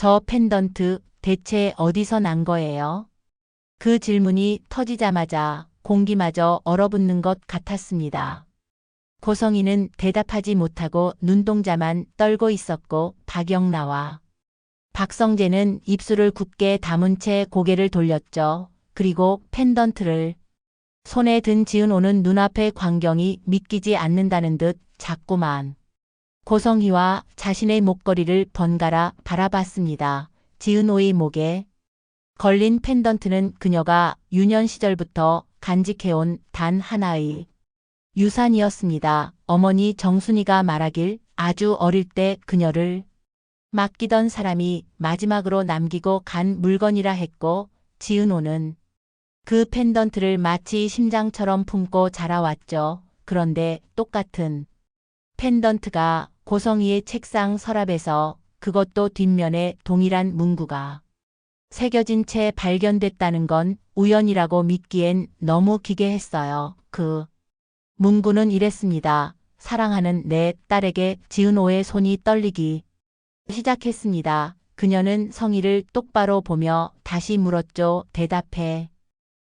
저 펜던트 대체 어디서 난 거예요? 그 질문이 터지자마자 공기마저 얼어붙는 것 같았습니다. 고성이는 대답하지 못하고 눈동자만 떨고 있었고 박영나와 박성재는 입술을 굳게 다문 채 고개를 돌렸죠. 그리고 펜던트를 손에 든 지은오는 눈앞의 광경이 믿기지 않는다는 듯 자꾸만 고성희와 자신의 목걸이를 번갈아 바라봤습니다. 지은오의 목에 걸린 펜던트는 그녀가 유년 시절부터 간직해온 단 하나의 유산이었습니다. 어머니 정순이가 말하길 아주 어릴 때 그녀를 맡기던 사람이 마지막으로 남기고 간 물건이라 했고 지은호는 그 펜던트를 마치 심장처럼 품고 자라왔죠. 그런데 똑같은 펜던트가 고성이의 책상 서랍에서 그것도 뒷면에 동일한 문구가 새겨진 채 발견됐다는 건 우연이라고 믿기엔 너무 기괴했어요. 그 문구는 이랬습니다. 사랑하는 내 딸에게 지은호의 손이 떨리기 시작했습니다. 그녀는 성희를 똑바로 보며 다시 물었죠. 대답해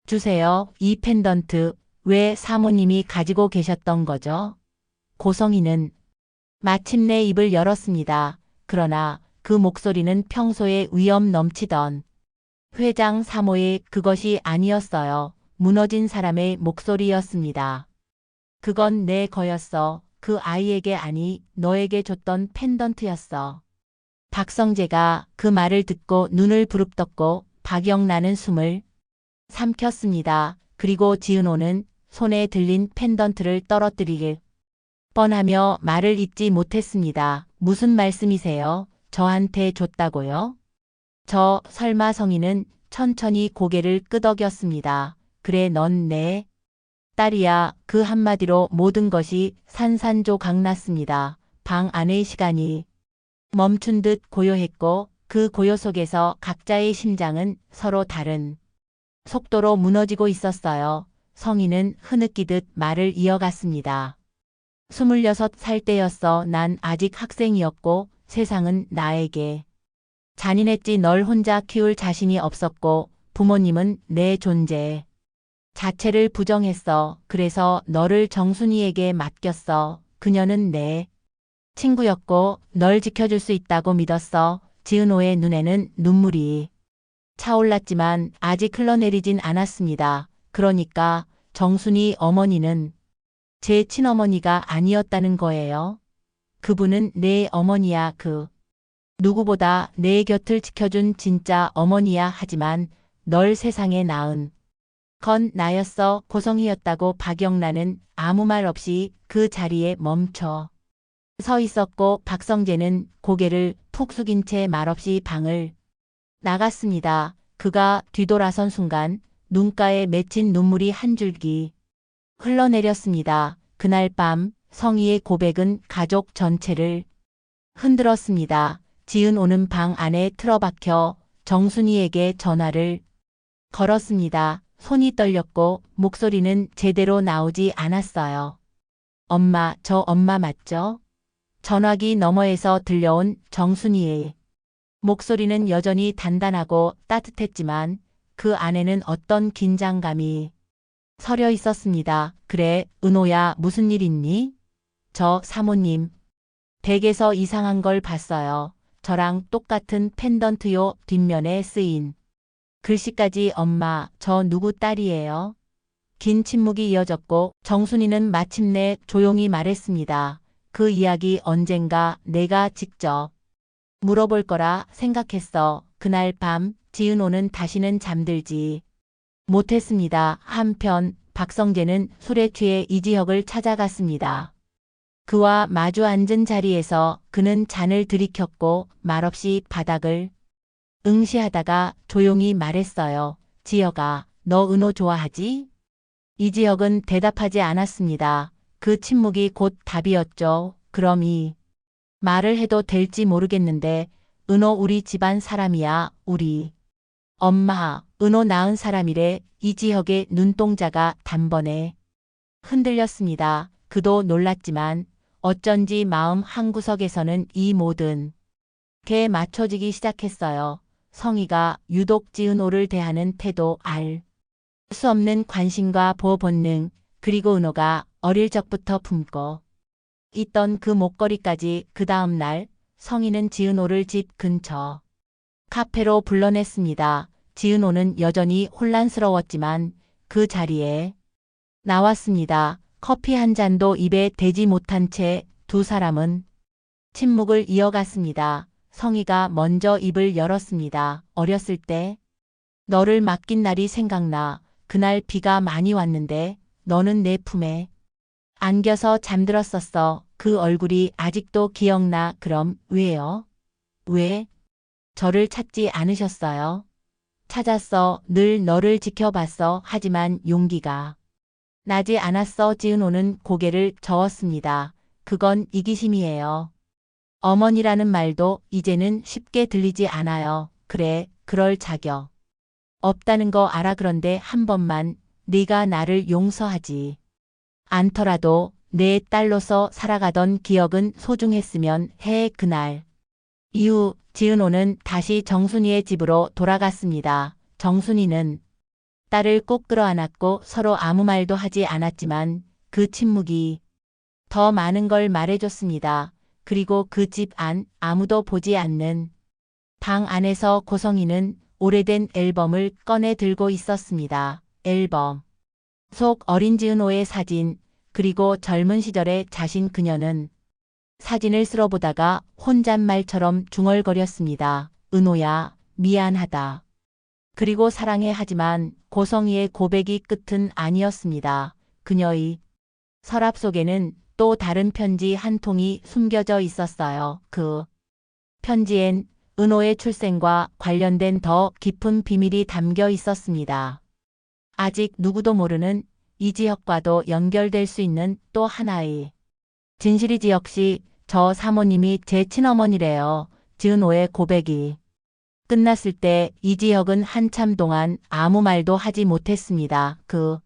주세요. 이 펜던트 왜 사모님이 가지고 계셨던 거죠? 고성희는 마침내 입을 열었습니다. 그러나 그 목소리는 평소에 위험 넘치던 회장 사모의 그것이 아니었어요. 무너진 사람의 목소리였습니다. 그건 내 거였어. 그 아이에게 아니 너에게 줬던 펜던트였어. 박성재가 그 말을 듣고 눈을 부릅떴고 박영란은 숨을 삼켰습니다. 그리고 지은호는 손에 들린 펜던트를 떨어뜨리길 뻔하며 말을 잇지 못했습니다. 무슨 말씀이세요? 저한테 줬다고요? 저 설마 성희는 천천히 고개를 끄덕였습니다. 그래 넌 내 딸이야. 그 한마디로 모든 것이 산산조각 났습니다. 방 안의 시간이 멈춘 듯 고요했고 그 고요 속에서 각자의 심장은 서로 다른 속도로 무너지고 있었어요. 성희는 흐느끼듯 말을 이어갔습니다. 26살 때였어. 난 아직 학생이었고 세상은 나에게 잔인했지 널 혼자 키울 자신이 없었고 부모님은 내 존재 자체를 부정했어. 그래서 너를 정순이에게 맡겼어. 그녀는 내 친구였고 널 지켜줄 수 있다고 믿었어. 지은호의 눈에는 눈물이 차올랐지만 아직 흘러내리진 않았습니다. 그러니까 정순이 어머니는 제 친어머니가 아니었다는 거예요. 그분은 내 어머니야 그 누구보다 내 곁을 지켜준 진짜 어머니야 하지만 널 세상에 낳은 건 나였어 고성이었다고 박영란은 아무 말 없이 그 자리에 멈춰 서 있었고 박성재는 고개를 푹 숙인 채 말없이 방을 나갔습니다. 그가 뒤돌아선 순간 눈가에 맺힌 눈물이 한 줄기 흘러내렸습니다. 그날 밤 성희의 고백은 가족 전체를 흔들었습니다. 지은 오는 방 안에 틀어박혀 정순이에게 전화를 걸었습니다. 손이 떨렸고 목소리는 제대로 나오지 않았어요. 엄마, 저 엄마 맞죠? 전화기 너머에서 들려온 정순이의 목소리는 여전히 단단하고 따뜻했지만 그 안에는 어떤 긴장감이 서려 있었습니다. 그래, 은호야, 무슨 일 있니? 저 사모님. 댁에서 이상한 걸 봤어요. 저랑 똑같은 펜던트요 뒷면에 쓰인 글씨까지 엄마, 저 누구 딸이에요? 긴 침묵이 이어졌고 정순이는 마침내 조용히 말했습니다. 그 이야기 언젠가 내가 직접 물어볼 거라 생각했어. 그날 밤 지은호는 다시는 잠들지 못했습니다. 한편 박성재는 술에 취해 이지혁을 찾아갔습니다. 그와 마주 앉은 자리에서 그는 잔을 들이켰고 말없이 바닥을 응시하다가 조용히 말했어요. 지혁아, 너 은호 좋아하지? 이지혁은 대답하지 않았습니다. 그 침묵이 곧 답이었죠. 그럼 이 말을 해도 될지 모르겠는데 은호 우리 집안 사람이야. 우리 엄마, 은호 낳은 사람이래. 이지혁의 눈동자가 단번에 흔들렸습니다. 그도 놀랐지만 어쩐지 마음 한구석에서는 이 모든 걔 맞춰지기 시작했어요. 성희가 유독 지은호를 대하는 태도 알. 수 없는 관심과 보호 본능, 그리고 은호가 어릴 적부터 품고 있던 그 목걸이까지 그 다음 날 성희는 지은호를 집 근처 카페로 불러냈습니다. 지은호는 여전히 혼란스러웠지만 그 자리에 나왔습니다. 커피 한 잔도 입에 대지 못한 채 두 사람은 침묵을 이어갔습니다. 성희가 먼저 입을 열었습니다. 어렸을 때 너를 맡긴 날이 생각나. 그날 비가 많이 왔는데 너는 내 품에 안겨서 잠들었었어. 그 얼굴이 아직도 기억나. 그럼 왜요? 왜? 저를 찾지 않으셨어요? 찾았어. 늘 너를 지켜봤어. 하지만 용기가 나지 않았어. 지은호는 고개를 저었습니다. 그건 이기심이에요. 어머니라는 말도 이제는 쉽게 들리지 않아요. 그래, 그럴 자격. 없다는 거 알아 그런데 한 번만 네가 나를 용서하지. 않더라도 내 딸로서 살아가던 기억은 소중했으면 해 그날. 이후 지은호는 다시 정순이의 집으로 돌아갔습니다. 정순이는 딸을 꼭 끌어안았고 서로 아무 말도 하지 않았지만 그 침묵이 더 많은 걸 말해줬습니다. 그리고 그 집 안 아무도 보지 않는 방 안에서 고성이는 오래된 앨범을 꺼내 들고 있었습니다. 앨범 속 어린 지은호의 사진 그리고 젊은 시절의 자신 그녀는 사진을 쓸어보다가 혼잣말처럼 중얼거렸습니다. 은호야 미안하다. 그리고 사랑해 하지만 고성이의 고백이 끝은 아니었습니다. 그녀의 서랍 속에는 또 다른 편지 한 통이 숨겨져 있었어요. 그 편지엔 은호의 출생과 관련된 더 깊은 비밀이 담겨 있었습니다. 아직 누구도 모르는 이지혁과도 연결될 수 있는 또 하나의 진실이지 역시 저 사모님이 제 친어머니래요. 지은호의 고백이 끝났을 때 이지혁은 한참 동안 아무 말도 하지 못했습니다. 그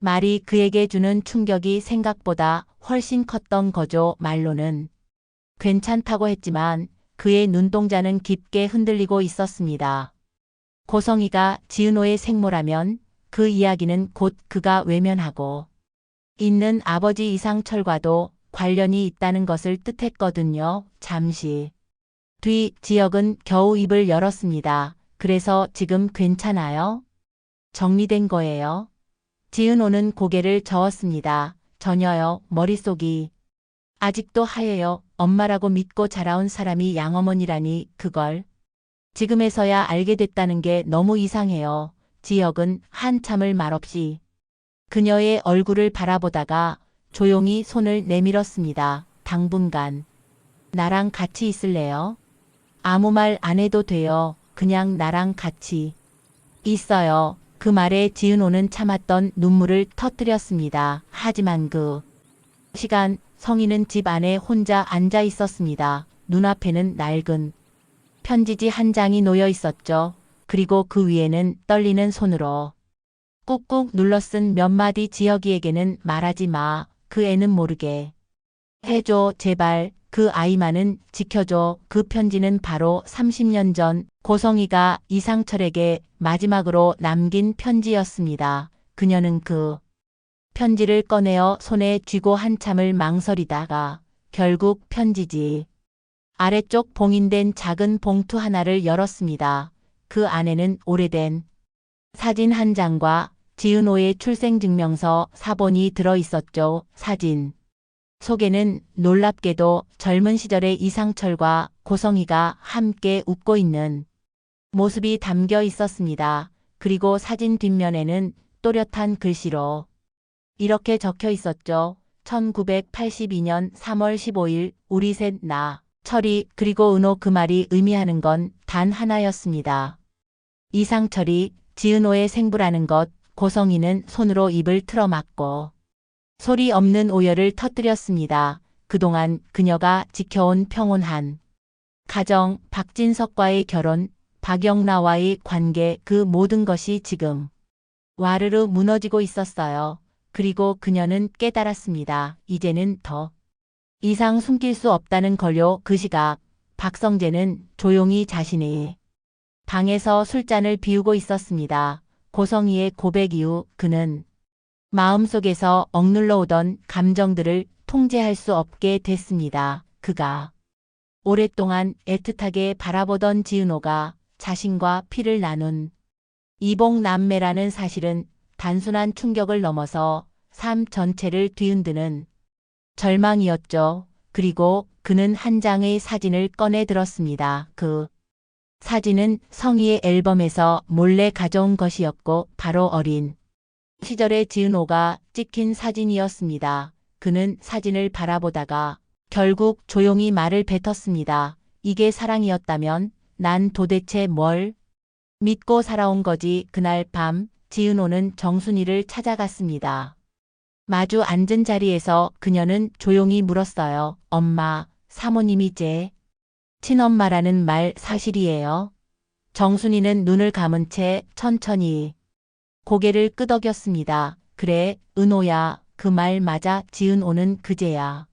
말이 그에게 주는 충격이 생각보다 훨씬 컸던 거죠. 말로는 괜찮다고 했지만 그의 눈동자는 깊게 흔들리고 있었습니다. 고성이가 지은호의 생모라면 그 이야기는 곧 그가 외면하고 있는 아버지 이상철과도 관련이 있다는 것을 뜻했거든요. 잠시 뒤 지역은 겨우 입을 열었습니다. 그래서 지금 괜찮아요? 정리된 거예요? 지은호는 고개를 저었습니다. 전혀요. 머릿속이 아직도 하얘요. 엄마라고 믿고 자라온 사람이 양어머니라니 그걸 지금에서야 알게 됐다는 게 너무 이상해요. 지역은 한참을 말없이 그녀의 얼굴을 바라보다가 조용히 손을 내밀었습니다. 당분간 나랑 같이 있을래요? 아무 말 안 해도 돼요. 그냥 나랑 같이 있어요. 그 말에 지은호는 참았던 눈물을 터뜨렸습니다. 하지만 그 시간 성희는 집 안에 혼자 앉아 있었습니다. 눈앞에는 낡은 편지지 한 장이 놓여 있었죠. 그리고 그 위에는 떨리는 손으로 꾹꾹 눌러 쓴 몇 마디 지혁이에게는 말하지 마. 그 애는 모르게. 해줘, 제발. 그 아이만은 지켜줘. 그 편지는 바로 30년 전 고성이가 이상철에게 마지막으로 남긴 편지였습니다. 그녀는 그 편지를 꺼내어 손에 쥐고 한참을 망설이다가 결국 편지지 아래쪽 봉인된 작은 봉투 하나를 열었습니다. 그 안에는 오래된 사진 한 장과 지은호의 출생증명서 사본이 들어 있었죠. 사진 속에는 놀랍게도 젊은 시절의 이상철과 고성이가 함께 웃고 있는 모습이 담겨 있었습니다. 그리고 사진 뒷면에는 또렷한 글씨로 이렇게 적혀 있었죠. 1982년 3월 15일 우리 셋 나, 철이 그리고 은호 그 말이 의미하는 건 단 하나였습니다. 이상철이 지은호의 생부라는 것 고성이는 손으로 입을 틀어막고 소리 없는 오열을 터뜨렸습니다. 그동안 그녀가 지켜온 평온한 가정, 박진석과의 결혼, 박영나와의 관계 그 모든 것이 지금 와르르 무너지고 있었어요. 그리고 그녀는 깨달았습니다. 이제는 더 이상 숨길 수 없다는 걸요. 그 시각 박성재는 조용히 자신의 방에서 술잔을 비우고 있었습니다. 고성희의 고백 이후 그는 마음속에서 억눌러 오던 감정들을 통제할 수 없게 됐습니다. 그가 오랫동안 애틋하게 바라보던 지은호가 자신과 피를 나눈 이복 남매라는 사실은 단순한 충격을 넘어서 삶 전체를 뒤흔드는 절망이었죠. 그리고 그는 한 장의 사진을 꺼내 들었습니다. 그 사진은 성희의 앨범에서 몰래 가져온 것이었고 바로 어린 시절의 지은호가 찍힌 사진이었습니다. 그는 사진을 바라보다가 결국 조용히 말을 뱉었습니다. 이게 사랑이었다면 난 도대체 뭘 믿고 살아온 거지 그날 밤 지은호는 정순이를 찾아갔습니다. 마주 앉은 자리에서 그녀는 조용히 물었어요. 엄마, 사모님이 제 친엄마라는 말 사실이에요. 정순이는 눈을 감은 채 천천히 고개를 끄덕였습니다. 그래, 은호야, 그 말 맞아 지은호는 그제야.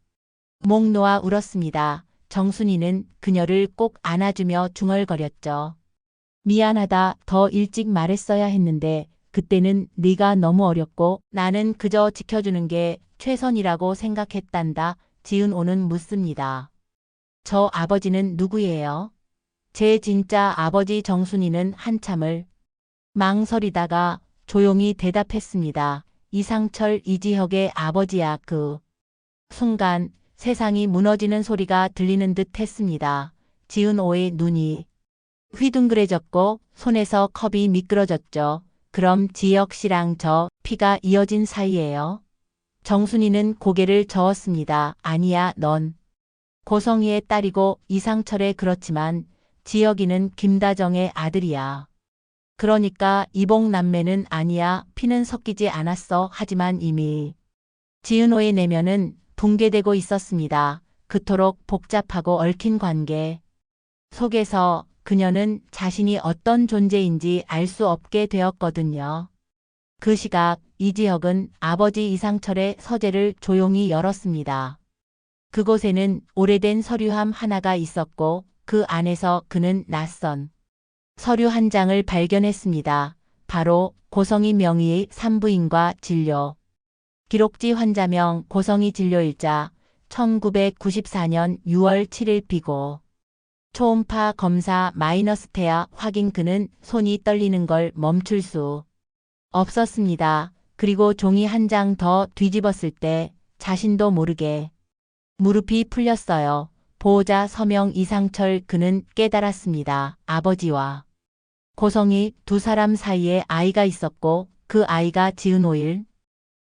목 놓아 울었습니다. 정순이는 그녀를 꼭 안아주며 중얼거렸죠. 미안하다, 더 일찍 말했어야 했는데 그때는 네가 너무 어렸고 나는 그저 지켜주는 게 최선이라고 생각했단다. 지은호는 묻습니다. 저 아버지는 누구예요? 제 진짜 아버지 정순이는 한참을 망설이다가 조용히 대답했습니다. 이상철 이지혁의 아버지야 그 순간 세상이 무너지는 소리가 들리는 듯 했습니다. 지은호의 눈이 휘둥그레졌고 손에서 컵이 미끄러졌죠. 그럼 지혁 씨랑 저 피가 이어진 사이예요? 정순이는 고개를 저었습니다. 아니야, 넌 고성희의 딸이고 이상철의 그렇지만 지혁이는 김다정의 아들이야. 그러니까 이복 남매는 아니야. 피는 섞이지 않았어. 하지만 이미 지은호의 내면은 붕괴되고 있었습니다. 그토록 복잡하고 얽힌 관계 속에서 그녀는 자신이 어떤 존재인지 알 수 없게 되었거든요. 그 시각 이지혁은 아버지 이상철의 서재를 조용히 열었습니다. 그곳에는 오래된 서류함 하나가 있었고 그 안에서 그는 낯선 서류 한 장을 발견했습니다. 바로 고성희 명의의 산부인과 진료. 기록지 환자명 고성희 진료일자 1994년 6월 7일 비고. 초음파 검사 마이너스 태아 확인 그는 손이 떨리는 걸 멈출 수 없었습니다. 그리고 종이 한 장 더 뒤집었을 때 자신도 모르게 무릎이 풀렸어요. 보호자 서명 이상철 그는 깨달았습니다. 아버지와 고성이 두 사람 사이에 아이가 있었고 그 아이가 지은호일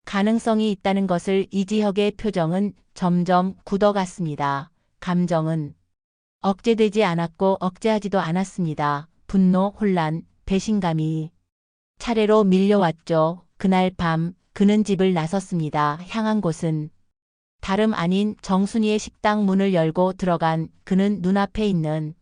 가능성이 있다는 것을 이지혁의 표정은 점점 굳어갔습니다. 감정은 억제되지 않았고 억제하지도 않았습니다. 분노, 혼란, 배신감이 차례로 밀려왔죠. 그날 밤 그는 집을 나섰습니다. 향한 곳은 다름 아닌 정순이의 식당 문을 열고 들어간 그는 눈앞에 있는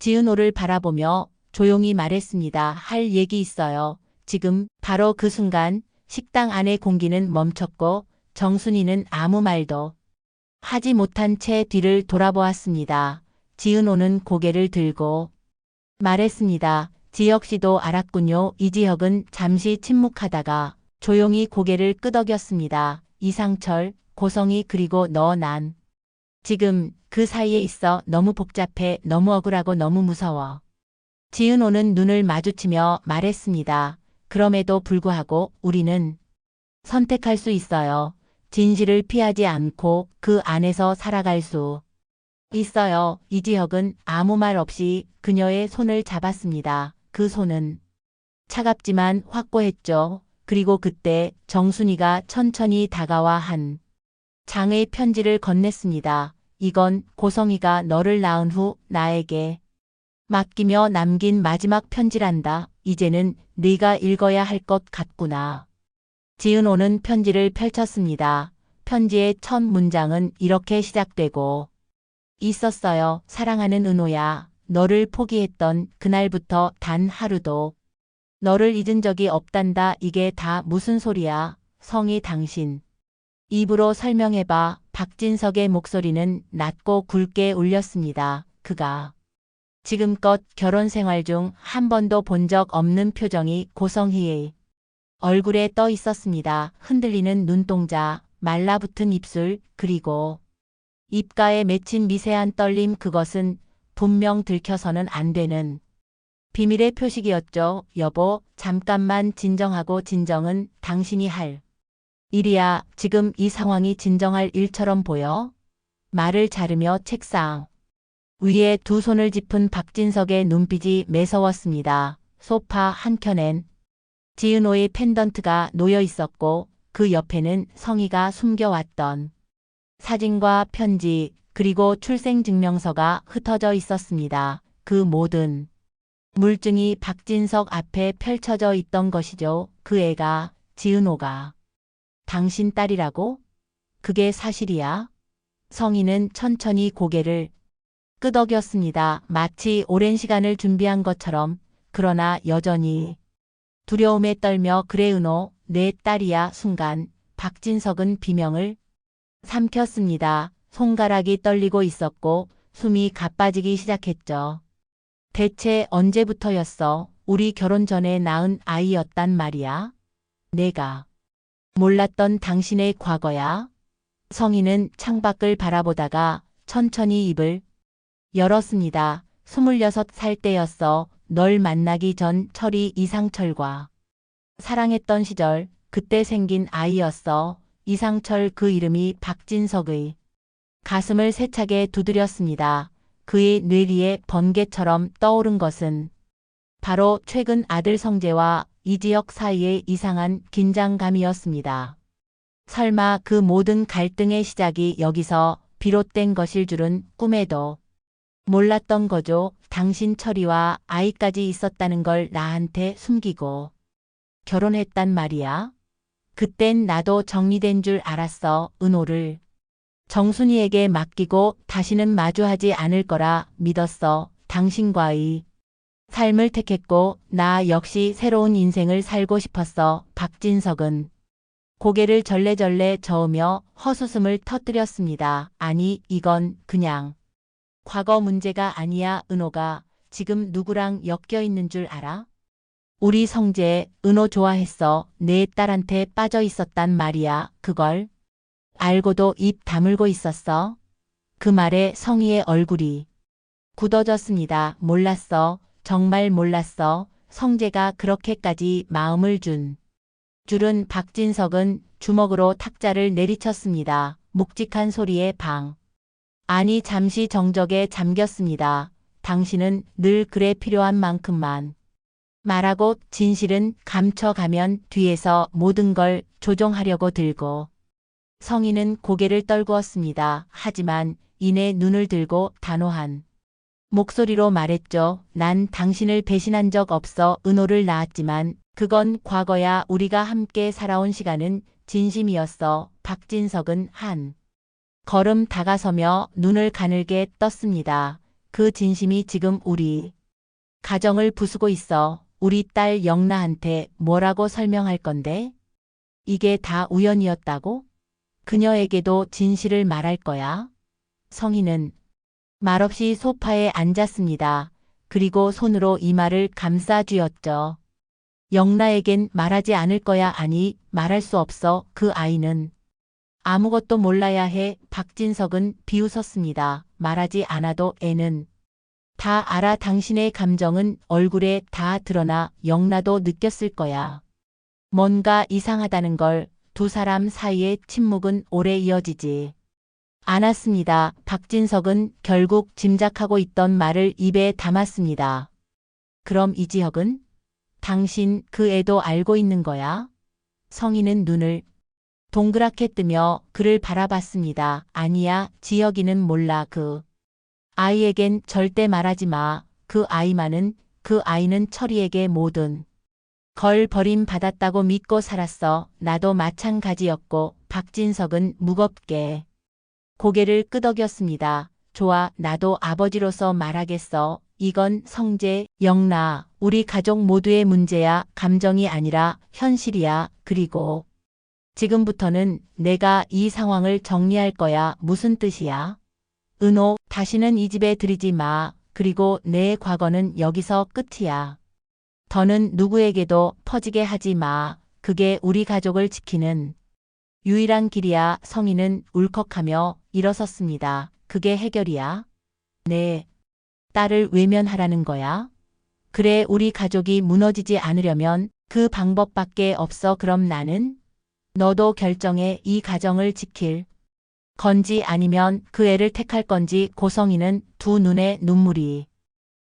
지은호를 바라보며 조용히 말했습니다. 할 얘기 있어요. 지금 바로 그 순간 식당 안의 공기는 멈췄고 정순이는 아무 말도 하지 못한 채 뒤를 돌아보았습니다. 지은호는 고개를 들고 말했습니다. 지혁 씨도 알았군요. 이지혁은 잠시 침묵하다가 조용히 고개를 끄덕였습니다. 이상철, 고성이 그리고 너 난. 지금 그 사이에 있어 너무 복잡해, 너무 억울하고 너무 무서워. 지은호는 눈을 마주치며 말했습니다. 그럼에도 불구하고 우리는 선택할 수 있어요. 진실을 피하지 않고 그 안에서 살아갈 수 있어요. 이지혁은 아무 말 없이 그녀의 손을 잡았습니다. 그 손은 차갑지만 확고했죠. 그리고 그때 정순이가 천천히 다가와 한 장의 편지를 건넸습니다. 이건 고성이가 너를 낳은 후 나에게 맡기며 남긴 마지막 편지란다. 이제는 네가 읽어야 할 것 같구나. 지은호는 편지를 펼쳤습니다. 편지의 첫 문장은 이렇게 시작되고 있었어요. 사랑하는 은호야. 너를 포기했던 그날부터 단 하루도 너를 잊은 적이 없단다. 이게 다 무슨 소리야. 성이 당신. 입으로 설명해봐. 박진석의 목소리는 낮고 굵게 울렸습니다. 그가 지금껏 결혼 생활 중 한 번도 본 적 없는 표정이 고성희의 얼굴에 떠 있었습니다. 흔들리는 눈동자, 말라붙은 입술, 그리고 입가에 맺힌 미세한 떨림 그것은 분명 들켜서는 안 되는 비밀의 표식이었죠. 여보, 잠깐만 진정하고 진정은 당신이 할 일이야. 지금 이 상황이 진정할 일처럼 보여? 말을 자르며 책상 위에 두 손을 짚은 박진석의 눈빛이 매서웠습니다. 소파 한켠엔 지은호의 펜던트가 놓여 있었고 그 옆에는 성희가 숨겨왔던 사진과 편지 그리고 출생증명서가 흩어져 있었습니다. 그 모든 물증이 박진석 앞에 펼쳐져 있던 것이죠. 그 애가 지은호가 당신 딸이라고? 그게 사실이야? 성희는 천천히 고개를 끄덕였습니다. 마치 오랜 시간을 준비한 것처럼 그러나 여전히 두려움에 떨며 그래 은호 내 딸이야 순간 박진석은 비명을 삼켰습니다. 손가락이 떨리고 있었고 숨이 가빠지기 시작했죠. 대체 언제부터였어? 우리 결혼 전에 낳은 아이였단 말이야? 내가 몰랐던 당신의 과거야? 성희는 창밖을 바라보다가 천천히 입을 열었습니다. 26살 때였어. 널 만나기 전 철이 이상철과 사랑했던 시절 그때 생긴 아이였어. 이상철 그 이름이 박진석의 가슴을 세차게 두드렸습니다. 그의 뇌 위에 번개처럼 떠오른 것은 바로 최근 아들 성재와 이지혁 사이의 이상한 긴장감이었습니다. 설마 그 모든 갈등의 시작이 여기서 비롯된 것일 줄은 꿈에도 몰랐던 거죠. 당신 철이와 아이까지 있었다는 걸 나한테 숨기고 결혼했단 말이야. 그땐 나도 정리된 줄 알았어. 은호를 정순이에게 맡기고 다시는 마주하지 않을 거라 믿었어. 당신과의 삶을 택했고 나 역시 새로운 인생을 살고 싶었어. 박진석은 고개를 절레절레 저으며 헛웃음을 터뜨렸습니다. 아니 이건 그냥 과거 문제가 아니야 은호가 지금 누구랑 엮여 있는 줄 알아? 우리 성재 은호 좋아했어. 내 딸한테 빠져 있었단 말이야. 그걸 알고도 입 다물고 있었어. 그 말에 성희의 얼굴이 굳어졌습니다. 몰랐어. 정말 몰랐어. 성재가 그렇게까지 마음을 준 줄은 박진석은 주먹으로 탁자를 내리쳤습니다. 묵직한 소리에 방. 아니 잠시 정적에 잠겼습니다. 당신은 늘 그래 필요한 만큼만 말하고 진실은 감춰가면 뒤에서 모든 걸 조종하려고 들고 성희는 고개를 떨구었습니다. 하지만 이내 눈을 들고 단호한 목소리로 말했죠. 난 당신을 배신한 적 없어 은호를 낳았지만 그건 과거야 우리가 함께 살아온 시간은 진심이었어. 박진석은 한 걸음 다가서며 눈을 가늘게 떴습니다. 그 진심이 지금 우리 가정을 부수고 있어. 우리 딸 영나한테 뭐라고 설명할 건데? 이게 다 우연이었다고? 그녀에게도 진실을 말할 거야? 성희는 말없이 소파에 앉았습니다. 그리고 손으로 이마를 감싸 쥐었죠. 영나에겐 말하지 않을 거야 아니 말할 수 없어 그 아이는 아무것도 몰라야 해 박진석은 비웃었습니다. 말하지 않아도 애는 다 알아 당신의 감정은 얼굴에 다 드러나 영나도 느꼈을 거야. 뭔가 이상하다는 걸 두 사람 사이의 침묵은 오래 이어지지 않았습니다. 박진석은 결국 짐작하고 있던 말을 입에 담았습니다. 그럼 이지혁은? 당신 그 애도 알고 있는 거야? 성희는 눈을 동그랗게 뜨며 그를 바라봤습니다. 아니야, 지혁이는 몰라. 그 아이에겐 절대 말하지 마. 그 아이만은 그 아이는 철이에게 모든 걸 버림받았다고 믿고 살았어. 나도 마찬가지였고 박진석은 무겁게 고개를 끄덕였습니다. 좋아, 나도 아버지로서 말하겠어. 이건 성재, 영나, 우리 가족 모두의 문제야. 감정이 아니라 현실이야. 그리고 지금부터는 내가 이 상황을 정리할 거야. 무슨 뜻이야? 은호, 다시는 이 집에 들이지 마. 그리고 내 과거는 여기서 끝이야. 더는 누구에게도 퍼지게 하지 마. 그게 우리 가족을 지키는 유일한 길이야. 성희는 울컥하며 일어섰습니다. 그게 해결이야? 네. 딸을 외면하라는 거야? 그래, 우리 가족이 무너지지 않으려면 그 방법밖에 없어. 그럼 나는? 너도 결정해 이 가정을 지킬 건지 아니면 그 애를 택할 건지 고성이는 두 눈에 눈물이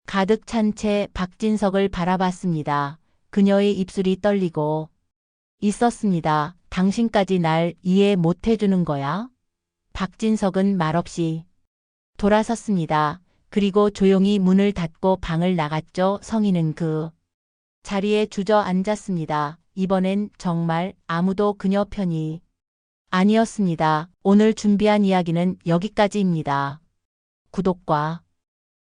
가득 찬 채 박진석을 바라봤습니다. 그녀의 입술이 떨리고 있었습니다. 당신까지 날 이해 못 해주는 거야? 박진석은 말없이 돌아섰습니다. 그리고 조용히 문을 닫고 방을 나갔죠. 성희는 그 자리에 주저앉았습니다. 이번엔 정말 아무도 그녀 편이 아니었습니다. 오늘 준비한 이야기는 여기까지입니다. 구독과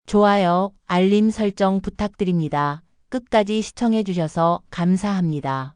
좋아요, 알림 설정 부탁드립니다. 끝까지 시청해주셔서 감사합니다.